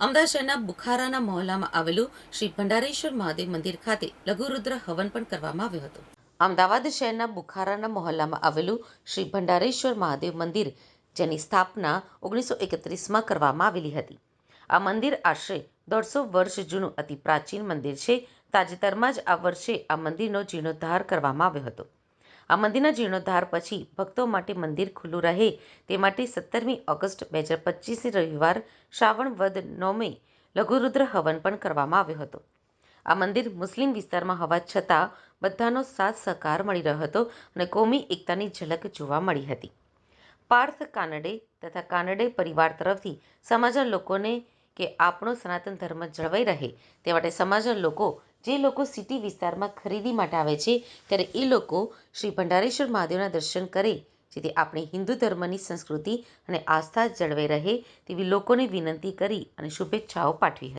અમદાવાદ શહેરના બુખારાના મહોલ્લામાં આવેલું શ્રી ભંડારેશ્વર મહાદેવ મંદિર ખાતે લઘુરુદ્ર હવન પણ કરવામાં આવ્યો હતો. અમદાવાદ શહેરના બુખારાના મહોલ્લામાં આવેલું શ્રી ભંડારેશ્વર મહાદેવ મંદિર, જેની સ્થાપના ઓગણીસો એકત્રીસમાં કરવામાં આવેલી હતી. આ મંદિર આશરે દોઢસો વર્ષ જૂનું અતિ પ્રાચીન મંદિર છે. તાજેતરમાં જ આ વર્ષે આ મંદિરનો જીર્ણોદ્ધાર કરવામાં આવ્યો હતો. આ મંદિરના જીર્ણોદ્ધાર પછી ભક્તો માટે મંદિર ખુલ્લું રહે. તે માટે સત્તરમી ઓગસ્ટ બે હજાર પચીસની રવિવાર શ્રાવણ વદ નોમે લઘુરુદ્ર હવન પણ કરવામાં આવ્યો હતો. આ મંદિર મુસ્લિમ વિસ્તારમાં હોવા છતાં બધાનો સાથ સહકાર મળી રહ્યો હતો અને કોમી એકતાની ઝલક જોવા મળી હતી. પાર્થ કાનડે તથા કાનડે પરિવાર તરફથી સમાજના લોકોને કે આપણો સનાતન ધર્મ જળવાઈ રહે તે માટે સમાજના લોકો જે લોકો સિટી વિસ્તારમાં ખરીદી માટે આવે છે, ત્યારે એ લોકો શ્રી ભંડારેશ્વર મહાદેવના દર્શન કરે, જેથી આપણી હિન્દુ ધર્મની સંસ્કૃતિ અને આસ્થા જળવાઈ રહે તેવી લોકોને વિનંતી કરી અને શુભેચ્છાઓ પાઠવી હતી.